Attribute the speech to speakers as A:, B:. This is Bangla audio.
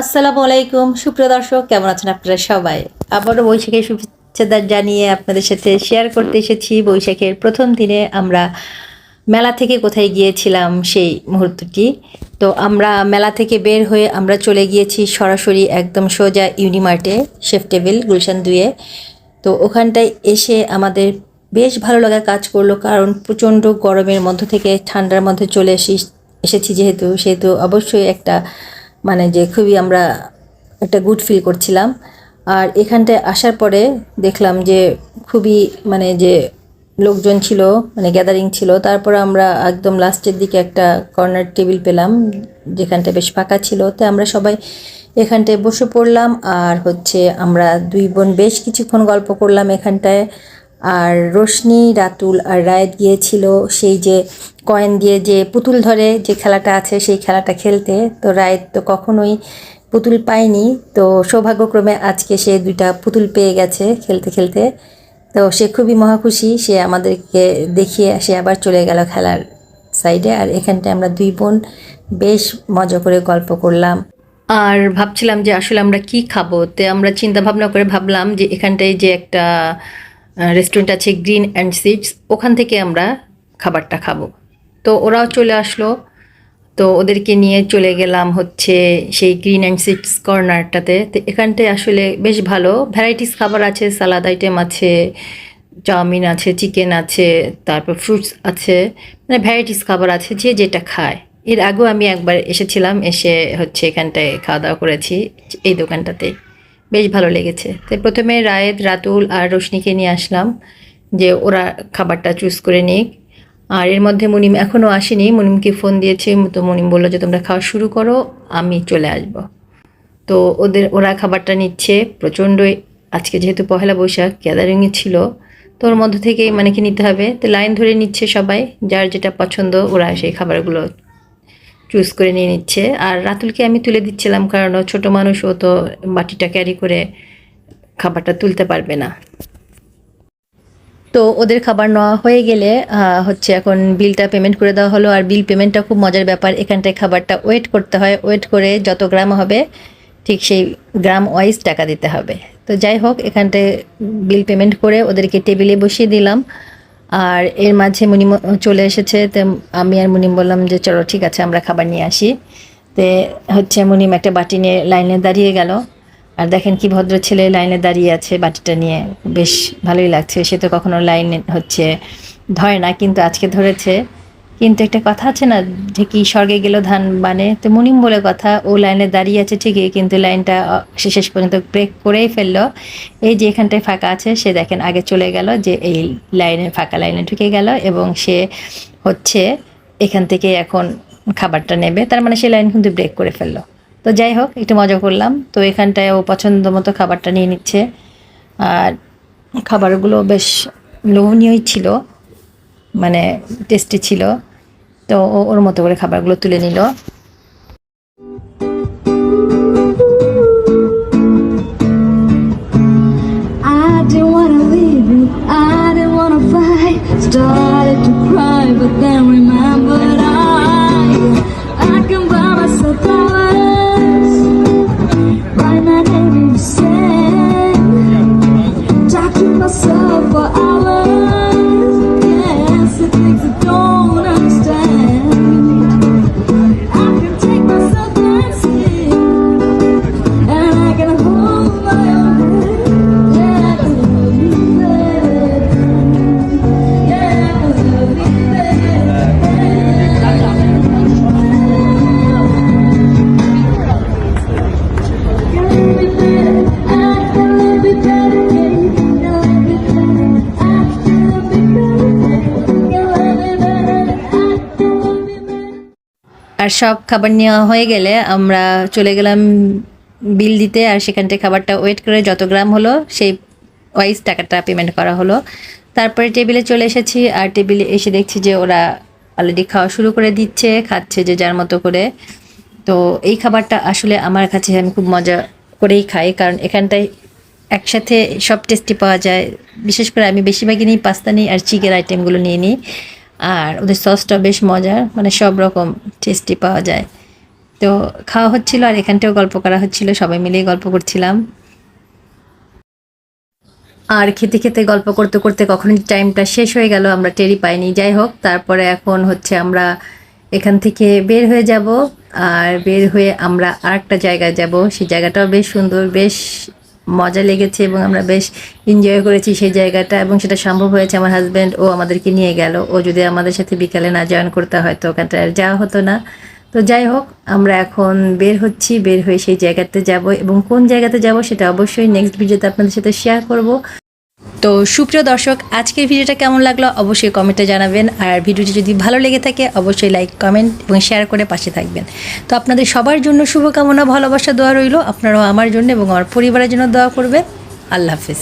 A: আসসালামু আলাইকুম। সুপ্রিয় দর্শক, কেমন আছেন আপনারা সবাই? আবারও বৈশাখের শুভেচ্ছা জানিয়ে আপনাদের সাথে শেয়ার করতে এসেছি। বৈশাখের প্রথম দিনে আমরা মেলা থেকে কোথায় গিয়েছিলাম সেই মুহূর্তটি। তো আমরা মেলা থেকে বের হয়ে আমরা চলে গিয়েছি সরাসরি একদম সোজা ইউনিমার্টে শেফ টেবিল গুলশান দুয়ে তো ওখানটায় এসে আমাদের বেশ ভালো লাগা কাজ করল কারণ প্রচণ্ড গরমের মধ্য থেকে ঠান্ডার মধ্যে চলে এসে এসেছি যেহেতু, সেহেতু অবশ্যই একটা মানে যে খুবই আমরা একটা গুড ফিল করছিলাম। আর এখানটায় আসার পরে দেখলাম যে খুবই মানে যে লোকজন ছিল মানে গ্যাদারিং ছিল, তারপর আমরা একদম লাস্টের দিকে একটা কর্নার টেবিল পেলাম যেখানটা বেশ ফাঁকা ছিল। তো আমরা সবাই এখানটায় বসে পড়লাম, আর হচ্ছে আমরা দুই বোন বেশ কিছুক্ষণ গল্প করলাম এখানটায়। আর রোশনি, রাতুল আর রায়ত গিয়েছিল সেই যে কয়েন দিয়ে যে পুতুল ধরে যে খেলাটা আছে সেই খেলাটা খেলতে। তো রায়ত তো কখনোই পুতুল পায়নি। তো সৌভাগ্যক্রমে আজকে সে দুইটা পুতুল পেয়ে গেছে খেলতে খেলতে। তো সে খুবই মহাখুশি, সে আমাদেরকে দেখিয়ে সে আবার চলে গেল খেলার সাইডে। আর এখানটায় আমরা দুই বোন বেশ মজা করে গল্প করলাম। আর ভাবছিলাম যে আসলে আমরা কি খাব? তো আমরা চিন্তা ভাবনা করে ভাবলাম যে এখানটায় যে একটা রেস্টুরেন্ট আছে গ্রিন অ্যান্ড সিডস ওখান থেকে আমরা খাবারটা খাব। তো ওরাও চলে আসলো। তো ওদেরকে নিয়ে চলে গেলাম হচ্ছে সেই গ্রিন অ্যান্ড সিডস কর্নারটাতে তো এখানটায় আসলে বেশ ভালো। ভ্যারাইটিস খাবার আছে সালাদ আইটেম আছে, চাউমিন আছে চিকেন আছে, তারপর ফ্রুটস আছে। মানে ভ্যারাইটিস খাবার আছে, যে যেটা খায়। এর আগেও আমি একবার এসেছিলাম, এসে হচ্ছে এখানটায় খাওয়া দাওয়া করেছি, এই দোকানটাতে বেশ ভালো লেগেছে। তো প্রথমে রায়েদ, রাতুল আর রোশনিকে নিয়ে আসলাম যে ওরা খাবারটা চুজ করে নিক। আর এর মধ্যে মুনিম এখনও আসেনি। মুনিমকে ফোন দিয়েছে। তো মুনিম বলল যে, তোমরা খাওয়া শুরু করো, আমি চলে আসব। তো ওদের, ওরা খাবারটা নিচ্ছে। প্রচণ্ড আজকে যেহেতু পহেলা বৈশাখ গ্যাদারিংয়ে ছিল। তো ওর মধ্য থেকেই মানে কি নিতে হবে? তো লাইন ধরে নিচ্ছে সবাই। যার যেটা পছন্দ, ওরা সেই খাবারগুলো চুজ করে নিয়ে নিচ্ছে। আর রাতুলকে আমি তুলে দিচ্ছিলাম কারণ ছোটো মানুষ, ও তো বাটিটা ক্যারি করে খাবারটা তুলতে পারবে না। তো ওদের খাবার নেওয়া হয়ে গেলে হচ্ছে এখন বিলটা পেমেন্ট করে দেওয়া হলো। আর বিল পেমেন্টটা খুব মজার ব্যাপার, এখানটায় খাবারটা ওয়েট করতে হয়। ওয়েট করে যত গ্রাম হবে, ঠিক সেই গ্রাম ওয়াইজ টাকা দিতে হবে। তো যাই হোক, এখানটায় বিল পেমেন্ট করে ওদেরকে টেবিলে বসিয়ে দিলাম। আর এর মাঝে মুনিম চলে এসেছে, তো আমি আর মুনিম বললাম যে, চলো ঠিক আছে, আমরা খাবার নিয়ে আসি। তে হচ্ছে মুনিম একটা বাটি নিয়ে লাইনে দাঁড়িয়ে গেল। আর দেখেন কি ভদ্র ছেলে লাইনে দাঁড়িয়ে আছে বাটিটা নিয়ে। বেশ ভালোই লাগছে, সে তো কখনো লাইনে হচ্ছে ধরে না, কিন্তু আজকে ধরেছে। কিন্তু একটা কথা আছে না যে কি স্বর্গে গেল ধান বানে তো মুনিম বলে কথা, ও লাইনে দাঁড়িয়ে আছে ঠিকই, কিন্তু লাইনটা সে শেষ পর্যন্ত ব্রেক করেই ফেলল। এই যে এখানটায় ফাঁকা আছে, সে দেখেন আগে চলে গেল, যে এই লাইনে ফাঁকা লাইনে ঢুকে গেল এবং সে হচ্ছে এখান থেকে এখন খাবারটা নেবে। তার মানে সে লাইন কিন্তু ব্রেক করে ফেলল। তো যাই হোক, একটু মজা করলাম। তো এখানটায় ও পছন্দ মতো খাবারটা নিয়ে নিচ্ছে। আর খাবারগুলো বেশ লোভনীয়ই ছিল। মানে টেস্টি ছিল। তো ওর মতো করে খাবারগুলো তুলে নিল। আর সব খাবার নেওয়া হয়ে গেলে আমরা চলে গেলাম বিল দিতে আর সেখান থেকে খাবারটা ওয়েট করে যত গ্রাম হলো সেই ওয়াইজ টাকাটা পেমেন্ট করা হলো। তারপরে টেবিলে চলে এসেছি আর টেবিলে এসে দেখছি যে ওরা অলরেডি খাওয়া শুরু করে দিচ্ছে, খাচ্ছে যে যার মতো করে। তো এই খাবারটা আসলে আমার কাছে আমি খুব মজা করেই খাই কারণ এখানটায় একসাথে সব টেস্টি পাওয়া যায়। বিশেষ করে আমি বেশিরভাগই নিই পাস্তা নিই আর চিকেন আইটেমগুলো নিয়ে নিই। আর ওদের সসটা বেশ মজার মানে সব রকম টেস্টি পাওয়া যায়। তো খাওয়া হচ্ছিল আর এখানটাও গল্প করা হচ্ছিল, সবাই মিলেই গল্প করছিলাম। আর খেতে খেতে গল্প করতে করতে কখন টাইমটা শেষ হয়ে গেল, আমরা টেরি পাইনি। যাই হোক, তারপরে এখন হচ্ছে আমরা এখান থেকে বের হয়ে যাব। আর বের হয়ে আমরা আরেকটা জায়গায় যাব। সেই জায়গাটাও বেশ সুন্দর, বেশ মজা লেগেছে এবং আমরা বেশ এনজয় করেছি সেই জায়গাটা এবং সেটা সম্ভব হয়েছে আমার হাজব্যান্ড ও আমাদেরকে নিয়ে গেল। ও যদি আমাদের সাথে বিকালে না জয়েন করতে হয়, তো ওখানটা যাওয়া হতো না। তো যাই হোক, আমরা এখন বের হচ্ছি, বের হয়ে সেই জায়গাতে যাব এবং কোন জায়গাতে যাব সেটা অবশ্যই নেক্সট ভিডিওতে আপনাদের সাথে শেয়ার করব। তো সুপ্রিয় দর্শক, আজকের ভিডিওটা কেমন লাগল অবশ্যই কমেন্টে জানাবেন। আর ভিডিওটি যদি ভালো লেগে থাকে, অবশ্যই লাইক কমেন্ট এবং শেয়ার করে পাশে থাকবেন। তো আপনাদের সবার জন্য শুভকামনা, ভালোবাসা, দোয়া রইল। আপনারাও আমার জন্য এবং আমার পরিবারের জন্য দোয়া করবেন। আল্লাহ হাফিজ।